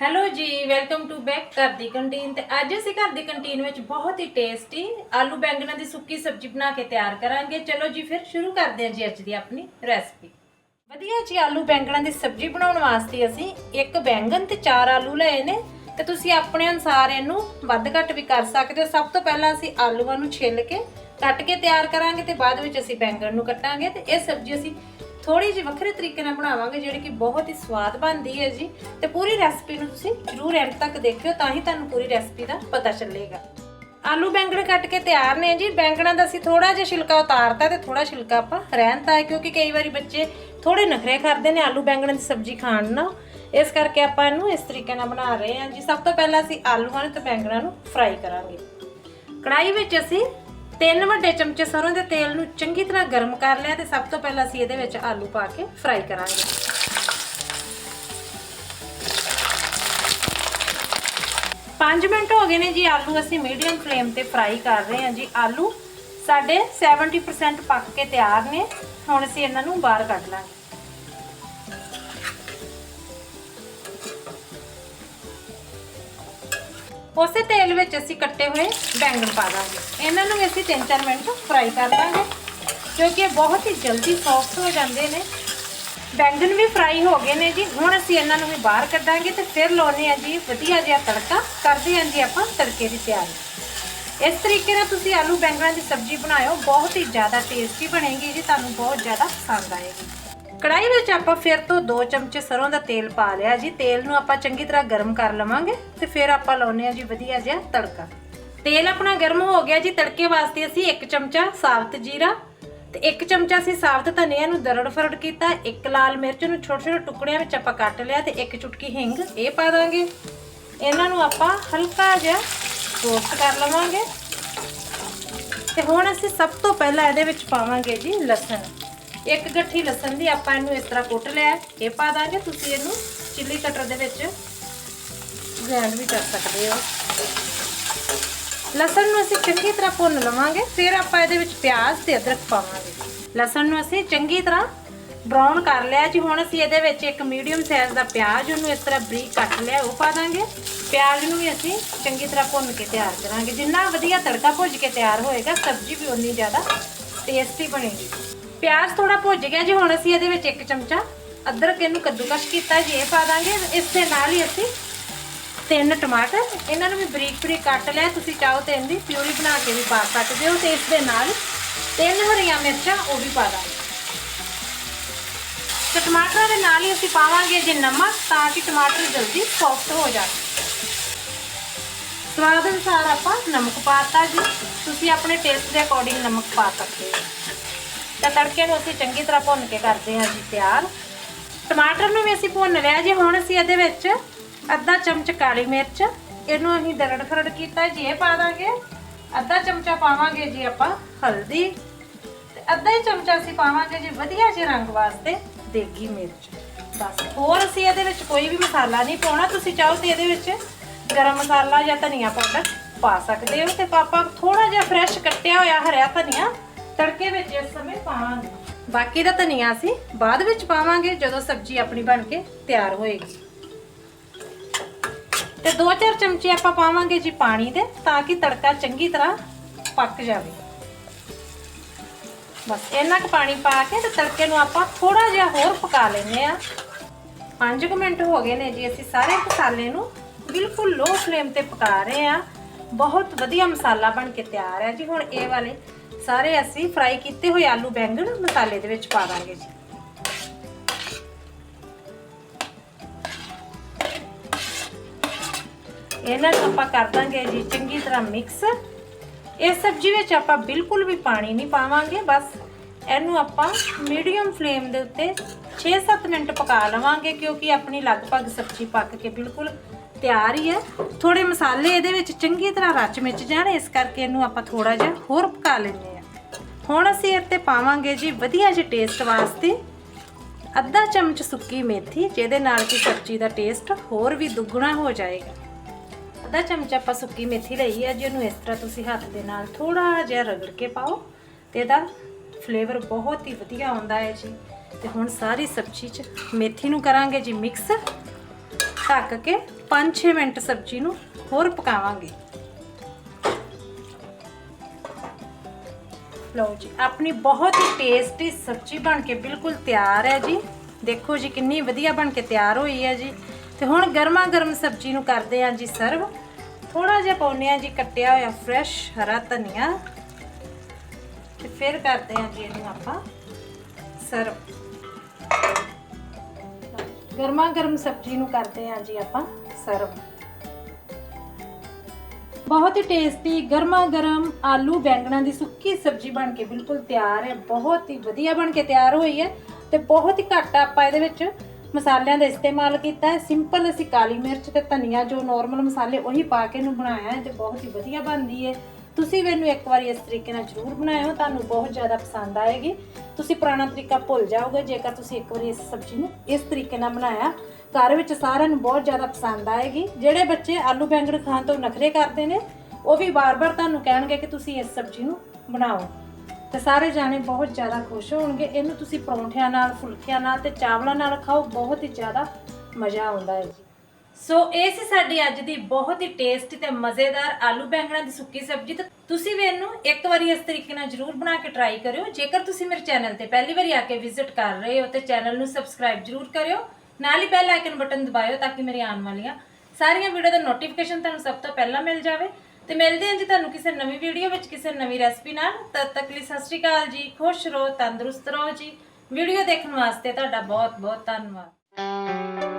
Hello ਜੀ, welcome to back ਘਰ ਦੀ canteen ਤੇ ਅੱਜ ਅਸੀਂ ਘਰ ਦੀ ਕੰਟੀਨ ਵਿੱਚ ਬਹੁਤ ਹੀ ਟੇਸਟੀ ਆਲੂ ਬੈਂਗਣਾਂ ਦੀ ਸੁੱਕੀ ਸਬਜ਼ੀ ਬਣਾ ਕੇ ਤਿਆਰ ਕਰਾਂਗੇ। ਚਲੋ ਜੀ, ਫਿਰ ਸ਼ੁਰੂ ਕਰਦੇ ਹਾਂ ਜੀ ਅੱਜ ਦੀ ਆਪਣੀ ਰੈਸਪੀ ਵਧੀਆ ਜੀ, ਆਲੂ ਬੈਂਗਣਾਂ ਦੀ ਸਬਜ਼ੀ ਬਣਾਉਣ ਵਾਸਤੇ ਅਸੀਂ ਇੱਕ ਬੈਂਗਣ ਤੇ ਚਾਰ ਆਲੂ ਲਏ ਨੇ ਤੇ ਤੁਸੀਂ ਆਪਣੇ ਅਨੁਸਾਰ ਇਹਨੂੰ ਵੱਧ ਘੱਟ ਵੀ ਕਰ ਸਕਦੇ ਹੋ। ਸਭ ਤੋਂ ਪਹਿਲਾਂ ਅਸੀਂ ਆਲੂਆਂ ਨੂੰ ਛਿੱਲ ਕੇ ਕੱਟ ਕੇ ਤਿਆਰ ਕਰਾਂਗੇ ਤੇ ਬਾਅਦ ਵਿੱਚ ਅਸੀਂ ਬੈਂਗਣ ਨੂੰ ਕੱਟਾਂਗੇ ਤੇ ਇਹ ਸਬਜ਼ੀ ਅਸੀਂ ਥੋੜੀ ਜਿਹੀ ਵੱਖਰੇ ਤਰੀਕੇ ਨਾਲ ਬਣਾਵਾਂਗੇ, ਜਿਹੜੀ ਕਿ ਬਹੁਤ ਹੀ ਸਵਾਦ ਬਣਦੀ ਹੈ ਜੀ। ਤੇ ਪੂਰੀ ਰੈਸਪੀ ਨੂੰ ਤੁਸੀਂ ਜ਼ਰੂਰ ਐਂਡ ਤੱਕ ਦੇਖਿਓ, ਤਾਂ ਹੀ ਤੁਹਾਨੂੰ ਪੂਰੀ ਰੈਸਪੀ ਦਾ ਪਤਾ ਚੱਲੇਗਾ। ਆਲੂ ਬੈਂਗਣ ਕੱਟ ਕੇ ਤਿਆਰ ਨੇ ਜੀ। ਬੈਂਗਣਾਂ ਦਾ ਅਸੀਂ ਥੋੜਾ ਜਿਹਾ ਛਿਲਕਾ ਉਤਾਰਤਾ ਤੇ ਥੋੜਾ ਛਿਲਕਾ ਆਪਾਂ ਰਹਿਣਤਾ ਹੈ, ਕਿਉਂਕਿ ਕਈ ਵਾਰੀ ਬੱਚੇ ਥੋੜੇ ਨਖਰੇ ਕਰਦੇ ਨੇ ਆਲੂ ਬੈਂਗਣ ਦੀ ਸਬਜ਼ੀ ਖਾਣ ਨਾਲ। ਇਸ ਕਰਕੇ ਆਪਾਂ ਇਹਨੂੰ ਇਸ ਤਰੀਕੇ ਨਾਲ ਬਣਾ ਰਹੇ ਹਾਂ ਜੀ। ਸਭ ਤੋਂ ਪਹਿਲਾਂ ਅਸੀਂ ਆਲੂਆਂ ਨੂੰ ਤੇ ਬੈਂਗਣਾਂ ਨੂੰ ਫਰਾਈ ਕਰਾਂਗੇ। ਕੜਾਈ ਵਿੱਚ ਅਸੀਂ ਤਿੰਨ ਵੱਡੇ ਚਮਚੇ ਸਰੋਂ ਦੇ ਤੇਲ ਨੂੰ ਚੰਗੀ ਤਰ੍ਹਾਂ ਗਰਮ ਕਰ ਲਿਆ ਤੇ ਸਭ ਤੋਂ ਪਹਿਲਾਂ ਅਸੀਂ ਇਹਦੇ ਵਿੱਚ ਆਲੂ ਪਾ ਕੇ ਫਰਾਈ ਕਰਾਂਗੇ। ਪੰਜ ਮਿੰਟ ਹੋ ਗਏ ਨੇ ਜੀ ਆਲੂ ਅਸੀਂ ਮੀਡੀਅਮ ਫਲੇਮ ਤੇ ਫਰਾਈ ਕਰ ਰਹੇ ਹਾਂ ਜੀ। ਆਲੂ ਸਾਡੇ 70% ਪੱਕ ਕੇ ਤਿਆਰ ਨੇ। ਹੁਣ ਅਸੀਂ ਇਹਨਾਂ ਨੂੰ ਬਾਹਰ ਕੱਢ ਲਾਂਗੇ। ਉਸੇ ਤੇਲ ਵਿੱਚ ਅਸੀਂ ਕੱਟੇ ਹੋਏ ਬੈਂਗਣ ਪਾ ਦਾਂਗੇ। ਇਹਨਾਂ ਨੂੰ ਵੀ ਅਸੀਂ 3-4 ਮਿੰਟ ਫਰਾਈ ਕਰ ਲਾਂਗੇ ਕਿਉਂਕਿ ਇਹ ਬਹੁਤ ਹੀ ਜਲਦੀ ਸੌਫਟ ਹੋ ਜਾਂਦੇ ਨੇ। ਬੈਂਗਣ ਵੀ ਫਰਾਈ ਹੋ ਗਏ ਨੇ ਜੀ। ਹੁਣ ਅਸੀਂ ਇਹਨਾਂ ਨੂੰ ਵੀ ਬਾਹਰ ਕੱਢਾਂਗੇ ਤੇ ਫਿਰ ਲਾਉਨੇ ਆ ਜੀ, ਵਧੀਆ ਜਿਹਾ ਤੜਕਾ। ਕਰਦੇ ਹਾਂ ਜੀ ਆਪਾਂ ਤੜਕੇ ਦੀ ਤਿਆਰੀ। ਇਸ ਤਰੀਕੇ ਨਾਲ ਤੁਸੀਂ ਆਲੂ ਬੈਂਗਣਾਂ ਦੀ ਸਬਜ਼ੀ ਬਣਾਇਓ। ਬਹੁਤ ਹੀ ਜ਼ਿਆਦਾ ਟੇਸਟੀ ਬਣੇਗੀ ਜੀ। ਤੁਹਾਨੂੰ ਬਹੁਤ ਜ਼ਿਆਦਾ ਪਸੰਦ ਆਏਗੀ। ਕੜਾਈ ਵਿੱਚ ਆਪਾਂ ਫਿਰ ਤੋਂ 2 ਚਮਚੇ ਸਰੋਂ ਦਾ ਤੇਲ ਪਾ ਲਿਆ ਜੀ। ਤੇਲ ਨੂੰ ਆਪਾਂ ਚੰਗੀ ਤਰ੍ਹਾਂ ਗਰਮ ਕਰ ਲਵਾਂਗੇ ਤੇ ਫਿਰ ਆਪਾਂ ਲਾਉਨੇ ਆ ਜੀ ਵਧੀਆ ਜਿਹਾ ਤੜਕਾ। ਤੇਲ ਆਪਣਾ ਗਰਮ ਹੋ ਗਿਆ ਜੀ। ਤੜਕੇ ਵਾਸਤੇ ਅਸੀਂ 1 ਚਮਚਾ ਸਾਬਤ ਜੀਰਾ ਤੇ 1 ਚਮਚਾ ਅਸੀਂ ਸਾਬਤ ਧਨੀਆ ਨੂੰ ਦਰੜ ਫਰੜ ਕੀਤਾ। ਇੱਕ ਲਾਲ ਮਿਰਚ ਨੂੰ ਛੋਟੇ ਛੋਟੇ ਟੁਕੜਿਆਂ ਵਿੱਚ ਆਪਾਂ ਕੱਟ ਲਿਆ ਤੇ ਇੱਕ ਚੁਟਕੀ ਹਿੰਗ ਇਹ ਪਾ ਦਾਂਗੇ। ਇਹਨਾਂ ਨੂੰ ਆਪਾਂ ਹਲਕਾ ਜਿਹਾ ਰੋਸਟ ਕਰ ਲਵਾਂਗੇ। ਤੇ ਹੁਣ ਅਸੀਂ ਸਭ ਤੋਂ ਪਹਿਲਾਂ ਇਹਦੇ ਵਿੱਚ ਪਾਵਾਂਗੇ ਜੀ ਲਸਣ। ਇੱਕ ਗੱਠੀ ਲਸਣ ਦੀ ਆਪਾਂ ਇਹਨੂੰ ਇਸ ਤਰ੍ਹਾਂ ਕੁੱਟ ਲਿਆ ਇਹ ਪਾ ਦਾਂਗੇ, ਤੁਸੀਂ ਇਹਨੂੰ ਚਿੱਲੀ ਕਟਰ ਦੇ ਵਿੱਚ ਗ੍ਰਾਈਂਡ ਵੀ ਕਰ ਸਕਦੇ ਹੋ। ਲਸਣ ਨੂੰ ਅਸੀਂ ਚੰਗੀ ਤਰ੍ਹਾਂ ਭੁੰਨ ਲਵਾਂਗੇ, ਫਿਰ ਆਪਾਂ ਇਹਦੇ ਵਿੱਚ ਪਿਆਜ਼ ਤੇ ਅਦਰਕ ਪਾਵਾਂਗੇ। ਲਸਣ ਨੂੰ ਅਸੀਂ ਚੰਗੀ ਤਰ੍ਹਾਂ ਬਰਾਊਨ ਕਰ ਲਿਆ ਜੀ। ਹੁਣ ਅਸੀਂ ਇਹਦੇ ਵਿੱਚ ਇੱਕ ਮੀਡੀਅਮ ਸਾਈਜ਼ ਦਾ ਪਿਆਜ਼ ਉਹਨੂੰ ਇਸ ਤਰ੍ਹਾਂ ਬਰੀਕ ਕੱਟ ਲਿਆ, ਉਹ ਪਾ ਦਾਂਗੇ। ਪਿਆਜ਼ ਨੂੰ ਵੀ ਅਸੀਂ ਚੰਗੀ ਤਰ੍ਹਾਂ ਭੁੰਨ ਕੇ ਤਿਆਰ ਕਰਾਂਗੇ। ਜਿੰਨਾ ਵਧੀਆ ਤੜਕਾ ਭੁੱਜ ਕੇ ਤਿਆਰ ਹੋਏਗਾ, ਸਬਜ਼ੀ ਵੀ ਉਨੀ ਜ਼ਿਆਦਾ ਟੇਸਟੀ ਬਣੇਗੀ। ਪਿਆਜ਼ ਥੋੜਾ ਭੁੱਜ ਗਿਆ ਜੀ, ਹੁਣ ਅਸੀਂ ਇਹਦੇ ਵਿੱਚ ਇੱਕ ਚਮਚਾ ਅਦਰਕ ਇਹਨੂੰ ਕੱਦੂਕਸ਼ ਕੀਤਾ, ਜੀ ਇਹ ਪਾ ਦਾਂਗੇ, ਇਸ ਦੇ ਨਾਲ ਹੀ ਅਸੀਂ ਤਿੰਨ ਟਮਾਟਰ, ਇਹਨਾਂ ਨੂੰ ਵੀ ਬਰੀਕ ਬਰੀਕ ਕੱਟ ਲਿਆ, ਤੁਸੀਂ ਚਾਹੋ ਤੇ ਇਹਦੀ ਪਿਊਰੀ ਬਣਾ ਕੇ ਵੀ ਪਾ ਸਕਦੇ ਹੋ ਤੇ ਇਸ ਦੇ ਨਾਲ ਤਿੰਨ ਹਰੀਆਂ ਮਿਰਚਾਂ, ਉਹ ਵੀ ਪਾ ਦਾਂਗੇ। ਤੇ ਟਮਾਟਰਾਂ ਦੇ ਨਾਲ ਹੀ ਅਸੀਂ ਪਾਵਾਂਗੇ ਜੇ ਨਮਕ, ਤਾਂ ਕਿ ਟਮਾਟਰ ਜਲਦੀ ਸੌਫਟ ਹੋ ਜਾਣ। ਸਵਾਦ ਅਨੁਸਾਰ ਆਪਾਂ ਨਮਕ ਪਾਤਾ ਜੀ, ਤੁਸੀਂ ਆਪਣੇ ਟੇਸਟ ਦੇ ਅਕੋਰਡਿੰਗ ਨਮਕ ਪਾ ਸਕਦੇ ਹੋ। ਤਾਂ ਤੜਕੇ ਨੂੰ ਅਸੀਂ ਚੰਗੀ ਤਰ੍ਹਾਂ ਭੁੰਨ ਕੇ ਕਰਦੇ ਹਾਂ ਜੀ ਤਿਆਰ। ਟਮਾਟਰ ਨੂੰ ਵੀ ਅਸੀਂ ਭੁੰਨ ਲਿਆ ਜੀ। ਹੁਣ ਅਸੀਂ ਇਹਦੇ ਵਿੱਚ ਅੱਧਾ ਚਮਚ ਕਾਲੀ ਮਿਰਚ, ਇਹਨੂੰ ਅਸੀਂ ਦਰੜ ਫਰੜ ਕੀਤਾ ਜੀ, ਇਹ ਪਾ ਦਾਂਗੇ। ਅੱਧਾ ਚਮਚਾ ਪਾਵਾਂਗੇ ਜੀ ਆਪਾਂ ਹਲਦੀ। ਤੇ ਅੱਧਾ ਹੀ ਚਮਚਾ ਅਸੀਂ ਪਾਵਾਂਗੇ ਜੀ ਵਧੀਆ ਜਿਹੇ ਰੰਗ ਵਾਸਤੇ ਦੇਗੀ ਮਿਰਚ। ਬਸ, ਹੋਰ ਅਸੀਂ ਇਹਦੇ ਵਿੱਚ ਕੋਈ ਵੀ ਮਸਾਲਾ ਨਹੀਂ ਪਾਉਣਾ। ਤੁਸੀਂ ਚਾਹੋ ਤੇ ਇਹਦੇ ਵਿੱਚ ਗਰਮ ਮਸਾਲਾ ਜਾਂ ਧਨੀਆ ਪਾਊਡਰ ਪਾ ਸਕਦੇ ਹੋ। ਤੇ ਪਾਪਾ ਥੋੜਾ ਜਿਹਾ ਫਰੈਸ਼ ਕੱਟਿਆ ਹੋਇਆ ਹਰਿਆ ਧਨੀਆ ਤੜਕੇ ਵਿੱਚ ਇਸ ਸਮੇਂ ਪਾਵਾਂਗੇ। ਬਾਕੀ ਦਾ ਧਨੀਆ ਅਸੀਂ ਬਾਅਦ ਵਿੱਚ ਪਾਵਾਂਗੇ ਜਦੋਂ ਸਬਜ਼ੀ ਆਪਣੀ ਬਣ ਕੇ ਤਿਆਰ ਹੋਏਗੀ। ਤੇ 2-4 ਚਮਚੇ ਆਪਾਂ ਪਾਵਾਂਗੇ ਜੀ ਪਾਣੀ ਦੇ ਤਾਂ ਕਿ ਤੜਕਾ ਚੰਗੀ ਤਰ੍ਹਾਂ ਪੱਕ ਜਾਵੇ। ਬਸ ਇੰਨਾ ਕੁ ਪਾਣੀ ਪਾ ਕੇ ਤੇ ਤੜਕੇ ਨੂੰ ਆਪਾਂ ਥੋੜਾ ਜਿਹਾ ਹੋਰ ਪਕਾ ਲੈਂਦੇ ਆ 5 ਮਿੰਟ ਹੋ ਗਏ ਨੇ ਜੀ, ਅਸੀਂ ਸਾਰੇ ਮਸਾਲੇ ਨੂੰ ਬਿਲਕੁਲ ਲੋ ਫਲੇਮ ਤੇ ਪਕਾ ਰਹੇ ਆ ਬਹੁਤ ਵਧੀਆ ਮਸਾਲਾ ਬਣ ਕੇ ਤਿਆਰ ਹੈ ਜੀ। ਹੁਣ ਇਹ ਵਾਲੇ ਸਾਰੇ ਅਸੀਂ ਫਰਾਈ ਕੀਤੇ ਹੋਏ ਆਲੂ ਬੈਂਗਣ ਮਸਾਲੇ ਦੇ ਵਿੱਚ ਪਾ ਦਾਂਗੇ ਜੀ। ਇਹਨਾਂ ਨੂੰ ਆਪਾਂ ਕਰ ਦਾਂਗੇ ਜੀ ਚੰਗੀ ਤਰ੍ਹਾਂ ਮਿਕਸ ਇਸ ਸਬਜ਼ੀ ਵਿੱਚ ਆਪਾਂ ਬਿਲਕੁਲ ਵੀ ਪਾਣੀ ਨਹੀਂ ਪਾਵਾਂਗੇ, ਬਸ ਇਹਨੂੰ ਆਪਾਂ ਮੀਡੀਅਮ ਫਲੇਮ ਦੇ ਉੱਤੇ 6-7 ਮਿੰਟ ਪਕਾ ਲਵਾਂਗੇ, ਕਿਉਂਕਿ ਆਪਣੀ ਲਗਭਗ ਸਬਜ਼ੀ ਪੱਕ ਕੇ ਬਿਲਕੁਲ ਤਿਆਰ ਹੀ ਹੈ। ਥੋੜੇ ਮਸਾਲੇ ਇਹਦੇ ਵਿੱਚ ਚੰਗੀ ਤਰ੍ਹਾਂ ਰਚ ਮਿਚ ਜਾਣ, ਇਸ ਕਰਕੇ ਇਹਨੂੰ ਆਪਾਂ ਥੋੜਾ ਜਿਹਾ ਹੋਰ ਪਕਾ ਲੈਂਦੇ ਆ ਹੁਣ ਅਸੀਂ ਇਹ ਤੇ ਪਾਵਾਂਗੇ ਜੀ ਵਧੀਆ ਜਿਹੇ ਟੇਸਟ ਵਾਸਤੇ ਅੱਧਾ ਚਮਚ ਸੁੱਕੀ ਮੇਥੀ, ਜਿਹਦੇ ਨਾਲ ਕਿ ਸਬਜ਼ੀ ਦਾ ਟੇਸਟ ਹੋਰ ਵੀ ਦੁੱਗਣਾ ਹੋ ਜਾਏਗਾ। ਅੱਧਾ ਚਮਚ ਆਪਾਂ ਸੁੱਕੀ ਮੇਥੀ ਲਈ ਹੈ ਜਿਹਨੂੰ ਇਸ ਤਰ੍ਹਾਂ ਤੁਸੀਂ ਹੱਥ ਦੇ ਨਾਲ ਥੋੜਾ ਜਿਹਾ ਰਗੜ ਕੇ ਪਾਓ ਤੇ ਇਹਦਾ ਫਲੇਵਰ ਬਹੁਤ ਹੀ ਵਧੀਆ ਆਉਂਦਾ ਹੈ ਜੀ। ਤੇ ਹੁਣ ਸਾਰੀ ਸਬਜ਼ੀ 'ਚ ਮੇਥੀ ਨੂੰ ਕਰਾਂਗੇ ਜੀ ਮਿਕਸ ਢੱਕ ਕੇ 5-6 ਮਿੰਟ ਸਬਜ਼ੀ ਨੂੰ ਹੋਰ ਪਕਾਵਾਂਗੇ। ਲਓ ਜੀ, ਆਪਣੀ ਬਹੁਤ ਹੀ ਟੇਸਟੀ ਸਬਜ਼ੀ ਬਣ ਕੇ ਬਿਲਕੁਲ ਤਿਆਰ ਹੈ ਜੀ। ਦੇਖੋ ਜੀ, ਕਿੰਨੀ ਵਧੀਆ ਬਣ ਕੇ ਤਿਆਰ ਹੋਈ ਹੈ ਜੀ। ਤੇ ਹੁਣ ਗਰਮਾ ਗਰਮ ਸਬਜ਼ੀ ਨੂੰ ਕਰਦੇ ਹਾਂ ਜੀ ਸਰਵ। ਥੋੜਾ ਜਿਹਾ ਪਾਉਂਦੇ ਹਾਂ ਜੀ, ਕੱਟਿਆ ਹੋਇਆ ਫਰੈਸ਼ ਹਰਾ ਧਨੀਆ। ਤੇ ਫਿਰ ਕਰਦੇ ਹਾਂ ਜੀ ਇਹਨੂੰ ਆਪਾਂ ਸਰਵ। ਗਰਮਾ ਗਰਮ ਸਬਜ਼ੀ ਨੂੰ ਕਰਦੇ ਹਾਂ ਜੀ ਆਪਾਂ ਸਰਵ। ਬਹੁਤ ਹੀ ਟੇਸਟੀ ਗਰਮਾ ਗਰਮ ਆਲੂ ਬੈਂਗਣਾਂ ਦੀ ਸੁੱਕੀ ਸਬਜ਼ੀ ਬਣ ਕੇ ਬਿਲਕੁਲ ਤਿਆਰ ਹੈ। ਬਹੁਤ ਹੀ ਵਧੀਆ ਬਣ ਕੇ ਤਿਆਰ ਹੋਈ ਹੈ ਤੇ ਬਹੁਤ ਹੀ ਘੱਟ ਆਪਾਂ ਇਹਦੇ ਵਿੱਚ ਮਸਾਲਿਆਂ ਦਾ ਇਸਤੇਮਾਲ ਕੀਤਾ ਹੈ। ਸਿੰਪਲ ਅਸੀਂ ਕਾਲੀ ਮਿਰਚ ਤੇ ਧਨੀਆ ਜੋ ਨਾਰਮਲ ਮਸਾਲੇ ਉਹੀ ਪਾ ਕੇ ਇਹਨੂੰ ਬਣਾਇਆ ਹੈ ਤੇ ਬਹੁਤ ਹੀ ਵਧੀਆ ਬਣਦੀ ਹੈ। ਤੁਸੀਂ ਮੈਨੂੰ ਇੱਕ ਵਾਰੀ ਇਸ ਤਰੀਕੇ ਨਾਲ ਜ਼ਰੂਰ ਬਣਾਇਓ, ਤੁਹਾਨੂੰ ਬਹੁਤ ਜ਼ਿਆਦਾ ਪਸੰਦ ਆਏਗੀ। ਤੁਸੀਂ ਪੁਰਾਣਾ ਤਰੀਕਾ ਭੁੱਲ ਜਾਓਗੇ, ਜੇਕਰ ਤੁਸੀਂ ਇੱਕ ਵਾਰੀ ਇਸ ਸਬਜ਼ੀ ਨੂੰ ਇਸ ਤਰੀਕੇ ਨਾਲ ਬਣਾਇਆ, ਘਰ ਵਿੱਚ ਸਾਰਿਆਂ ਨੂੰ ਬਹੁਤ ਜ਼ਿਆਦਾ ਪਸੰਦ ਆਏਗੀ। ਜਿਹੜੇ ਬੱਚੇ ਆਲੂ ਬੈਂਗਣ ਖਾਣ ਤੋਂ ਨਖਰੇ ਕਰਦੇ ਨੇ, ਉਹ ਵੀ ਵਾਰ ਵਾਰ ਤੁਹਾਨੂੰ ਕਹਿਣਗੇ ਕਿ ਤੁਸੀਂ ਇਸ ਸਬਜ਼ੀ ਨੂੰ ਬਣਾਓ। ਤੇ ਸਾਰੇ ਜਾਣੇ ਬਹੁਤ ਜ਼ਿਆਦਾ ਖੁਸ਼ ਹੋਣਗੇ। ਇਹਨੂੰ ਤੁਸੀਂ ਪਰੌਂਠਿਆਂ ਨਾਲ, ਫੁਲਕਿਆਂ ਨਾਲ ਤੇ ਚਾਵਲਾਂ ਨਾਲ ਖਾਓ, ਬਹੁਤ ਹੀ ਜ਼ਿਆਦਾ ਮਜ਼ਾ ਆਉਂਦਾ ਹੈ ਜੀ। ਸੋ ਇਹ ਸੀ ਸਾਡੀ ਅੱਜ ਦੀ ਬਹੁਤ ਹੀ ਟੇਸਟੀ ਤੇ ਮਜ਼ੇਦਾਰ ਆਲੂ ਬੈਂਗਣਾਂ ਦੀ ਸੁੱਕੀ ਸਬਜ਼ੀ ਤਾਂ ਤੁਸੀਂ ਵੀ ਇਹਨੂੰ ਇੱਕ ਵਾਰੀ ਇਸ ਤਰੀਕੇ ਨਾਲ ਜਰੂਰ ਬਣਾ ਕੇ ਟਰਾਈ ਕਰਿਓ। ਜੇਕਰ ਤੁਸੀਂ ਮੇਰੇ ਚੈਨਲ ਤੇ ਪਹਿਲੀ ਵਾਰੀ ਆ ਕੇ ਵਿਜ਼ਿਟ ਕਰ ਰਹੇ ਹੋ ਤੇ ਚੈਨਲ ਨੂੰ ਸਬਸਕ੍ਰਾਈਬ ਜਰੂਰ ਕਰਿਓ। ਨਾਲ ਹੀ ਬੈਲ ਆਈਕਨ ਬਟਨ ਦਬਾਇਓ ਤਾਂ ਕਿ ਮੇਰੀ ਆਉਣ ਵਾਲੀਆਂ ਸਾਰੀਆਂ ਵੀਡੀਓ ਦਾ ਨੋਟੀਫਿਕੇਸ਼ਨ ਤੁਹਾਨੂੰ ਸਭ ਤੋਂ ਪਹਿਲਾਂ ਮਿਲ ਜਾਵੇ। ਤੇ ਮਿਲਦੇ ਹਾਂ ਜੀ ਤੁਹਾਨੂੰ ਕਿਸੇ ਨਵੀਂ ਵੀਡੀਓ ਵਿੱਚ ਕਿਸੇ ਨਵੀਂ ਰੈਸਪੀ ਨਾਲ। ਤਦ ਤੱਕ ਲਈ ਸਤਿ ਸ਼੍ਰੀ ਅਕਾਲ ਜੀ, ਖੁਸ਼ ਰਹੋ, ਤੰਦਰੁਸਤ ਰਹੋ ਜੀ। ਵੀਡੀਓ ਦੇਖਣ ਵਾਸਤੇ ਤੁਹਾਡਾ ਬਹੁਤ ਬਹੁਤ ਧੰਨਵਾਦ।